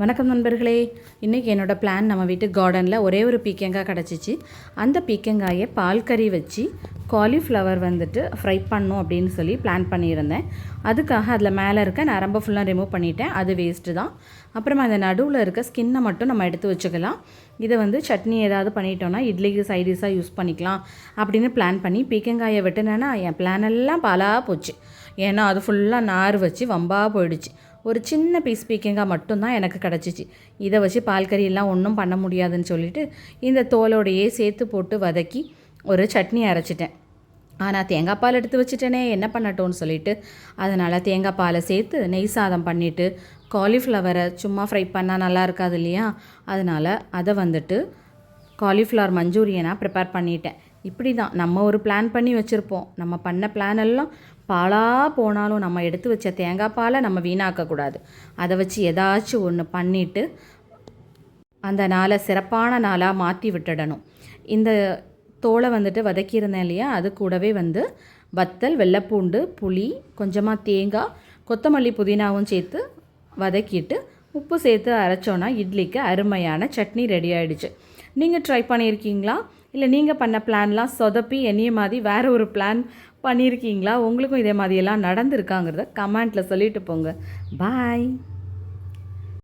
வணக்கம் நண்பர்களே. இன்றைக்கி என்னோடய பிளான் நம்ம வீட்டு கார்டனில் ஒரே ஒரு பீக்கங்காய் கிடச்சிச்சு. அந்த பீக்கங்காயை பால் கறி வச்சு காலிஃப்ளவர் வந்துட்டு ஃப்ரை பண்ணும் அப்படின்னு சொல்லி பிளான் பண்ணியிருந்தேன். அதுக்காக அதில் மேலே இருக்க நரம்பை ஃபுல்லாக ரிமூவ் பண்ணிட்டேன். அது வேஸ்ட்டு தான். அப்புறமா அந்த நடுவில் இருக்க ஸ்கின்னை மட்டும் நம்ம எடுத்து வச்சுக்கலாம். இதை வந்து சட்னி ஏதாவது பண்ணிட்டோன்னா இட்லிக்கு சைடிஷாக யூஸ் பண்ணிக்கலாம் அப்படின்னு பிளான் பண்ணி பீக்கங்காயை வெட்டினேன்னா என் பிளான் எல்லாம் பாலாக போச்சு. ஏன்னா அது ஃபுல்லாக நார் வச்சு வம்பாக போயிடுச்சு. ஒரு சின்ன பீஸ் பீக்கங்காய் மட்டும்தான் எனக்கு கிடச்சிச்சு. இதை வச்சு பால் ஒன்றும் பண்ண முடியாதுன்னு சொல்லிட்டு இந்த தோலோடையே சேர்த்து போட்டு வதக்கி ஒரு சட்னி அரைச்சிட்டேன். ஆனால் தேங்காய் பால் எடுத்து வச்சுட்டேனே என்ன பண்ணட்டோன்னு சொல்லிட்டு அதனால் தேங்காய் பாலை சேர்த்து நெய் சாதம் பண்ணிவிட்டு காலிஃப்ளவரை சும்மா ஃப்ரை பண்ணால் நல்லா இருக்காது இல்லையா? அதனால் அதை வந்துட்டு காலிஃப்ளவர் மஞ்சூரியனாக ப்ரிப்பேர் பண்ணிட்டேன். இப்படி தான் நம்ம ஒரு பிளான் பண்ணி வச்சுருப்போம். நம்ம பண்ண பிளான் எல்லாம் பாலாக போனாலும் நம்ம எடுத்து வச்ச தேங்காய் பாலை நம்ம வீணாக்கக்கூடாது அதை வச்சு ஏதாச்சும் ஒன்று பண்ணிவிட்டு அந்த நாளை சிறப்பான நாளாக மாற்றி விட்டுடணும். இந்த தோலை வந்துட்டு வதக்கியிருந்தேன் இல்லையா? அது கூடவே வந்து வத்தல் வெள்ளைப்பூண்டு புளி கொஞ்சமாக தேங்காய் கொத்தமல்லி புதினாவும் சேர்த்து வதக்கிட்டு உப்பு சேர்த்து அரைச்சோன்னா இட்லிக்கு அருமையான சட்னி ரெடி ஆகிடுச்சு நீங்கள் ட்ரை பண்ணியிருக்கீங்களா இல்லை நீங்கள் பண்ண பிளான்லாம் சொதப்பி என்னைய மாதிரி வேறு ஒரு பிளான் பண்ணியிருக்கீங்களா உங்களுக்கும் இதே மாதிரியெல்லாம் நடந்திருக்காங்கிறத கமெண்ட்டில் சொல்லிட்டு போங்க. பாய்